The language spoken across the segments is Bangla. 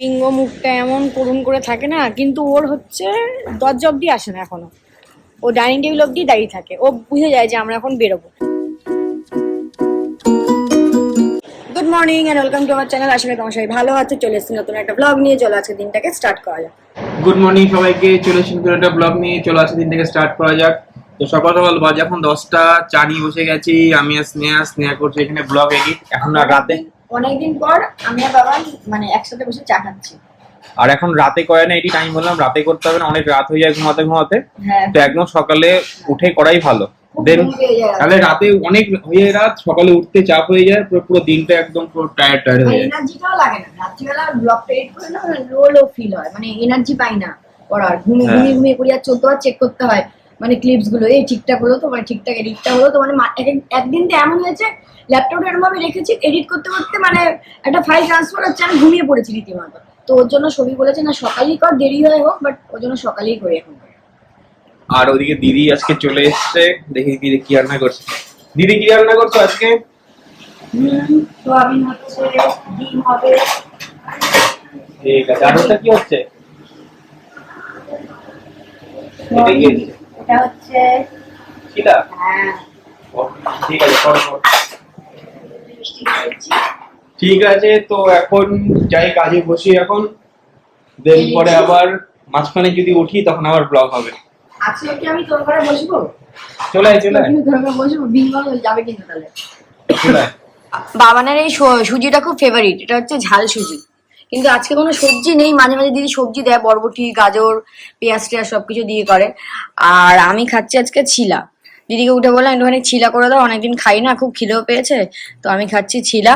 পিঙ্গ মুখটা এমন করুণ করে থাকে না, কিন্তু ওর হচ্ছে দরজা অব্দি আসে না এখনও। ও ডাইনিং টেবিল অব্দি দাঁড়িয়ে থাকে। ও বুঝে যায় যে আমরা এখন বেরোবো। Good morning and welcome to আমার চ্যানেল আসলে তোমার সবাই ভালো আছে। চলে এসেছি নতুন একটা ব্লগ নিয়ে। চলো আজকে দিনটাকে স্টার্ট করা যাক। গুড মর্নিং সবাইকে। চলে এসেছি নতুন একটা ব্লগ নিয়ে। চলে আসছে দিন থেকে স্টার্ট করা যাক। তো সকাল সকাল বাজে এখন দশটা। চা বসে গেছি। আমি আর স্নেহা। স্নেহা করছি এখানে ব্লগ এডিট এখন রাতে। অনেকদিন পর আমি আর বাবা মানে একসাথে বসে চা খাচ্ছি। আর এখন রাতে করে না এটি টাইম বললাম রাতে করতে হবে না অনেক রাত হয়ে যায় ঘুমাতে ঘুমাতে। হ্যাঁ। তো একদম সকালে উঠে করাই ভালো। দেন। তাহলে রাতে অনেক হয়ে রাত সকালে উঠতে চাপ হয়ে যায় পুরো পুরো দিনটা একদম পুরো টায়ার্ড টায়ার্ড হয়ে যায়। এনার্জিটাও লাগে না। রাত্রিবেলা ব্লগটা এডিট করে না লো লো ফিল হয়। মানে এনার্জি পাই না পড়ার ঘুমিয়ে হ্যাঁ। ঘুমিয়ে ঘুমিয়ে করি আর চলতে হয় চেক করতে হয়। মানে ক্লিপসগুলো এই ঠিকঠাক হলো তো মানে ঠিকঠাক এডিটটা হলো তো মানে একদিন তো এমন হয়েছে ল্যাপটপটা এরকম ভাবে রেখেছি এডিট করতে করতে মানে একটা ফাইল ট্রান্সফার হচ্ছে আমি ঘুমিয়ে পড়েছি রীতিমতো। তো ওর জন্য ছবি বলেছে না সকালেই কর দেরি হয় হোক বাট ওর জন্য সকালেই করি এখন। আর ওদিকে দিদি আজকে চলে এসছে দেখি দিদি কি রান্না করছে। দিদি কি রান্না করছ আজকে? সোয়াবিন হচ্ছে ডিম হবে। ঠিক আছে আর ওটা কি হচ্ছে? এটা হচ্ছে? হ্যাঁ। ঠিক আছে। ঠিক আছে তো এখন যাই কাজে বসি এখন। দেন পরে আবার মাঝখানে যদি উঠি তখন আবার ব্লগ হবে। আজকে কি আমি তোর ঘরে বসবো? চলে আয় চলে আয়, তোর ঘরে বসবো? বিঙ্গল হয়ে যাবে কিন্তু তাহলে? চলে বাবানের এই সু- সুজিটা খুব ফেভারিট এটা হচ্ছে ঝাল সুজি। কিন্তু আজকে কোনো সবজি নেই, মাঝে মাঝে দিদি সবজি দেয়, বরবটি, গাজর, পেঁয়াজ টেয়াজ সবকিছু দিয়ে করে। আর আমি খাচ্ছি আজকে ছিলা। দিদিকে উঠে বললাম, একটুখানি ছিলা করে দাও, অনেকদিন খাই না, খুব খিদেও পেয়েছে। তো আমি খাচ্ছি ছিলা।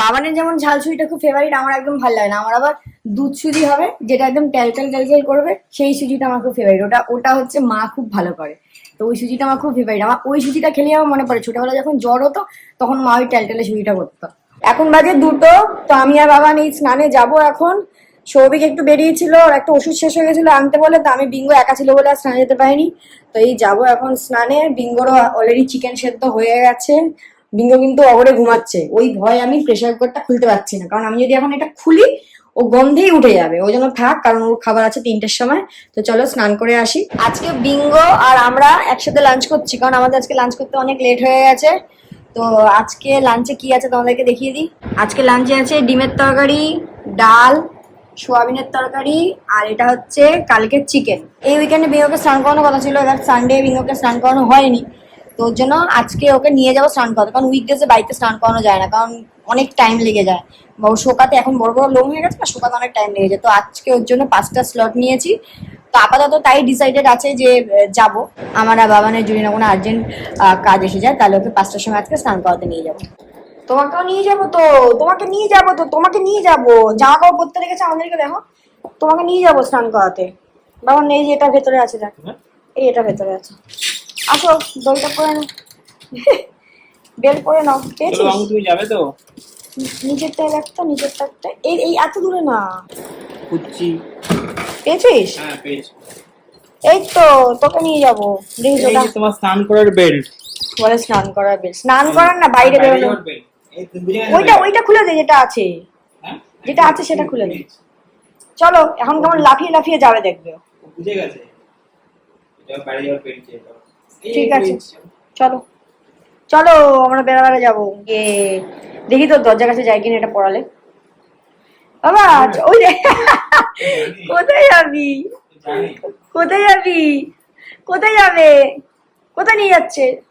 বাবানের যেমন ঝাল সুজিটা খুব ফেভারিট আমার একদম ভালো লাগে না। আমার আবার দুধ সুজি হবে, যেটা একদম ট্যালটেল ট্যালটেল করবে, সেই সুজিটা আমার খুব ফেভারিট ওটা ওটা হচ্ছে মা খুব ভালো করে। তো ওই সুজিটা আমার খুব ফেভারিট আমার ওই সুজিটা খেলে আমার মনে পড়ে। ছোটবেলায় যখন জ্বর হতো, তখন মা ওই ট্যালটেলে সুজিটা করতো। এখন বাজে দুটো, তো আমি আর বাবা নেই, স্নানে যাব এখন। সৌভিক একটু বেরিয়েছিল, ওর একটা ওষুধ শেষ হয়ে গেছিল আনতে বলে, তো আমি বিঙ্গো একা ছিল বলে আর স্নানে যেতে পারিনি। তো এই যাব এখন স্নানে, বিঙ্গোরও অলরেডি চিকেন সেদ্ধ হয়ে গেছে। বিঙ্গো কিন্তু অগরে ঘুমাচ্ছে, ওই ভয় আমি প্রেশার কুকারটা খুলতে পারছি না, কারণ আমি যদি এখন এটা খুলি, ও গন্ধেই উঠে যাবে, ওই জন্য থাক, কারণ ওর খাবার আছে তিনটের সময়। তো চলো স্নান করে আসি। আজকে বিঙ্গো আর আমরা একসাথে লাঞ্চ করছি, কারণ আমাদের আজকে লাঞ্চ করতে অনেক লেট হয়ে গেছে। তো আজকে লাঞ্চে কি আছে তোমাদেরকে দেখিয়ে দিই? আজকে লাঞ্চে আছে ডিমের তরকারি, ডাল, সোয়াবিনের তরকারি, আর এটা হচ্ছে কালকের চিকেন এই উইকেন্ডে বিঙ্গোকে স্নান করানোর কথা ছিল, এবার সানডে বিঙ্গোকে স্নান করানো হয়নি। তো ওর জন্য আজকে ওকে নিয়ে যাব স্নান করাতে, কারণ উইকডেজে বাড়িতে স্নান করানো যায় না, কারণ অনেক টাইম লেগে যায়। বা শোকাতে এখন বড় বড় লোম হয়ে গেছে, না? শোকাতে অনেক টাইম লেগে যায়। তো আজকে ওর জন্য পাঁচটা স্লট নিয়েছি। তো আপাতত তাই ডিসাইডেড আছে যে যাব। আমার আর বাবানের যদি না কোনো আর্জেন্ট কাজ এসে যায় তাহলে ওকে পাঁচটার সময় আজকে স্নান করাতে নিয়ে যাব। তোমাকেও নিয়ে যাব তো তোমাকে নিয়ে যাব তো তোমাকে নিয়ে যাব। জামা কাপড় পরতে রেখেছে আমাদেরকে দেখো। তোমাকে নিয়ে যাব স্নান করাতে। বাবা নেই যে এটা ভেতরে আছে দেখ। এই এটা ভেতরে আছে। আসো দইটা করে নাও। বেল করে নাও। পেয়েছিস? তুমি যাবে তো? নিচেরটা একটা নিচেরটা একটা এই এই এত দূরে না। খুঁজছি পেয়েছিস? হ্যাঁ পেয়েছি। এই তো তোকে নিয়ে যাব। এই যে তোমার স্নান করার বেল্ট বলে স্নান করার বেশ স্নান করার না বাইরে বেরোনো। ওইটা ওইটা খুলে দে যেটা আছে। হ্যাঁ? যেটা আছে সেটা খুলে দে। চলো এখন কেমন লাফিয়ে লাফিয়ে যাবে দেখবে। বুঝে গেছে। বেল্ট ঠিক আছে। চলো। চলো আমরা বেড়াবেড়া যাব। গিয়ে দেখি তোর দরজার কাছে যাই কিনা এটা পড়ালে। বাবা ওই রে কোথায় যাবি কোথায় যাবি কোথায় যাবে কোথায় নিয়ে যাচ্ছে?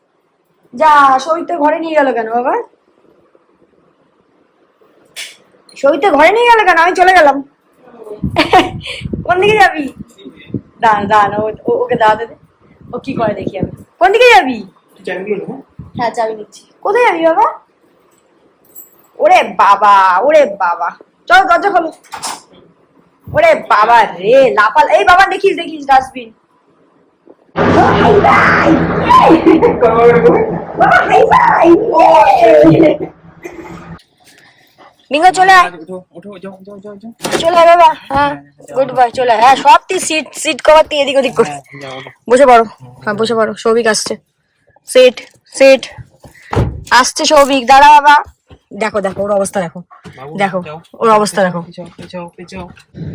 যা সবিতা ঘরে নিয়ে গেল কেন বাবা? সবিতা ঘরে নিয়ে গেল কেন? আমি চলে গেলাম। কোন দিকে যাবি? দাঁড়া দাঁড়া ও- ও- ওকে দাঁড়াতে দে। ও কি করে দেখি আমি? কোন দিকে যাবি? হ্যাঁ চাবি নিচ্ছি। কোথায় যাবি বাবা? ওরে বাবা ওরে বাবা। চলো দরজা খোলো। ওরে বাবা রে, লাফাল। এই বাবা, দেখিস দেখিস ডাস্টবিন বিঙ্গো চলে। চলে আয় বাবা হ্যাঁ গুড বাই চলে। হ্যাঁ সব তুই সিট সিট কভার তুই এদিক ওদিক করে। বসে পড়ো। হ্যাঁ বসে পড়ো। সৌভিক আসছে। সেট সেট আসছে সৌভিক। দাঁড়া বাবা। দেখো দেখো, ওর অবস্থা দেখো। দেখো ওর অবস্থা দেখো।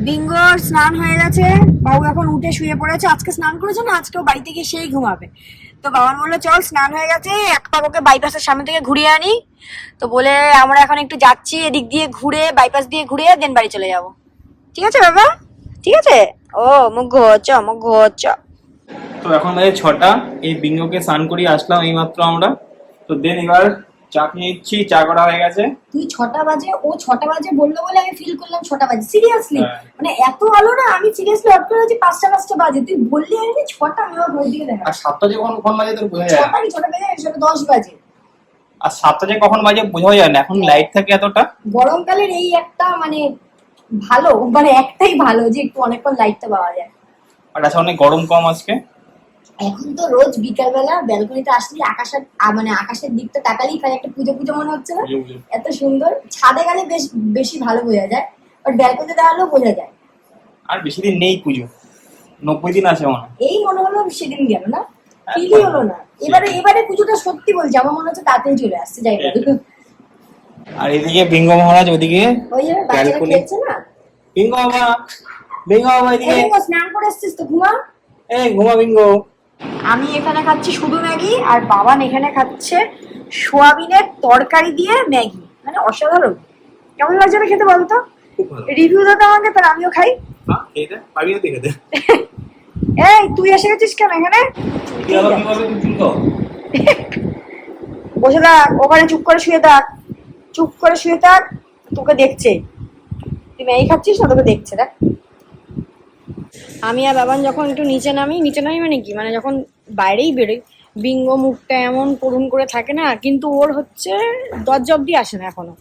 বিঙ্গোর স্নান হয়ে গেছে। বাবু এখন উঠে শুয়ে পড়েছে। আজকে স্নান করেছে না? আজকেও বাড়িতে গিয়ে সেই ঘুমাবে। তো বাবা বলল চল স্নান হয়ে গেছে। এক পাক ওকে বাইপাসের সামনে থেকে ঘুরিয়ে আনি। তো বলে আমরা এখন একটু যাচ্ছি এদিক দিয়ে ঘুরে বাইপাস দিয়ে ঘুরে দেন বাড়ি চলে যাব। ঠিক আছে বাবা? ঠিক আছে? ও মুখ ঘোচ মুখ ঘোচ তো এখন বাজে ছটা। এই বিঙ্গোকে স্নান করিয়ে আসলাম এইমাত্র আমরা। তো দেন এবার চা খেয়ে নিচ্ছি চা করা হয়ে গেছে। তুই ছটা বাজে ও ছটা বাজে বলল বলে আমি ফিল করলাম ছটা বাজে। সিরিয়াসলি হ্যাঁ। মানে এত আলো না আমি সিরিয়াসলি অট করে পাঁচটা পাঁচটা বাজে। তুই বললি আমি ছটা আমি আমার ঘর দিকে দেখা আর সাতটা যে কখন বাজে তোর বোঝা যায় ছটা ছটা বাজে সেটা দশ বাজে। আর সাতটা যে কখন বাজে বোঝা যায় না এখন লাইট থাকে এতটা। গরমকালের এই একটা মানে ভালো মানে একটাই ভালো যে একটু অনেকক্ষণ লাইটটা পাওয়া যায়। আর আছে অনেক গরম কম আজকে। এখন তো রোজ বিকালবেলা ব্যালকনিতে আসলে আকাশের মানে আকাশের দিকটা তাকালেই খালি একটা পুজো পুজো মনে হচ্ছে না। এত সুন্দর। ছাদে গেলে বেশ বেশি ভালো বোঝা যায়। বাট ব্যালকনিতে দাঁড়ালেও বোঝা যায়। আর বেশি দিন নেই পুজো। নব্বই দিন আছে মনে এই মনে হলো সেদিন গেল না? ফিলই হলো না। এবারে এবারে পুজোটা সত্যি বলছি আমার মনে হচ্ছে তাতেই চলে আসছে যাই হোক। আর এদিকে বিঙ্গ মহারাজ ওদিকে ওই যে বাচ্চারা। খেলছে না? বিঙ্গ বাবা বিঙ্গ বাবা এদিকে। স্নান করে এসছিস তো ঘুমা। এই ঘুমা বিঙ্গ। আমি এখানে খাচ্ছি শুধু ম্যাগি আর বাবান এখানে খাচ্ছে সোয়াবিনের তরকারি দিয়ে ম্যাগি। মানে অসাধারণ। কেমন লাগছে খেতে বলতো? রিভিউ দাও আমাকে তাহলে আমিও খাই। এই তুই এসে গেছিস কেন এখানে? বসে থাক ওখানে চুপ করে শুয়ে থাক। চুপ করে শুয়ে থাক তোকে দেখছে। তুই ম্যাগি খাচ্ছিস না তোকে দেখছে দেখ। আমি আর বাবান যখন একটু নিচে নামি নিচে নামি মানে কি? মানে যখন বাইরেই বেরোই, বিঙ্গ মুখটা এমন করুন করে থাকে না, কিন্তু ওর হচ্ছে দরজা অব্দি আসে না এখনও।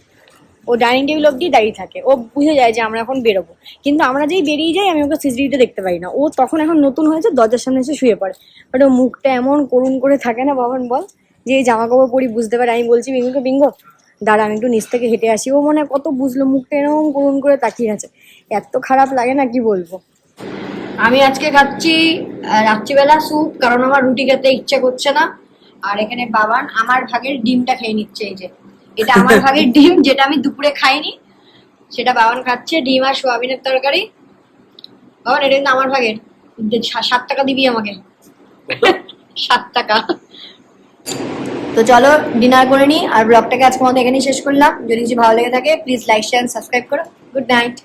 ও ডাইনিং টেবিল অব্দি দাঁড়িয়ে থাকে। ও বুঝে যায় যে আমরা এখন বেরোবো। কিন্তু আমরা যেই বেরিয়ে যাই, আমি ওকে সিসিটিভিতে দেখতে পাই না। ও তখন এখন নতুন হয়েছে, দরজার সামনে এসে শুয়ে পড়ে। বাট ও মুখটা এমন করুন করে থাকে না, বাবান, বল? যে এই জামা কাপড় পরি, বুঝতে পারে। আমি বলছি বিঙ্গুকে বিঙ্গ, দাঁড়া, আমি একটু নিচ থেকে হেঁটে আসি। ও মনে কত বুঝলো, মুখটা এরকম করুন করে তাকিয়ে আছে। এত খারাপ লাগে না, কি বলব? আমি আজকে খাচ্ছি রাত্রিবেলা স্যুপ কারণ আমার রুটি খেতে ইচ্ছা করছে না। আর এখানে বাবান আমার ভাগের ডিমটা খেয়ে নিচ্ছে এই যে। এটা আমার ভাগের ডিম যেটা আমি দুপুরে খাইনি। সেটা বাবান খাচ্ছে ডিম আর সোয়াবিনের তরকারি। বাবান এটা কিন্তু আমার ভাগের। সাত টাকা দিবি আমাকে। সাত টাকা। তো চলো ডিনার করে নিই আর ব্লগটাকে আজকে মতো এখানেই শেষ করলাম। যদি কিছু ভালো লেগে থাকে প্লিজ লাইক শেয়ার সাবস্ক্রাইব করো। Good night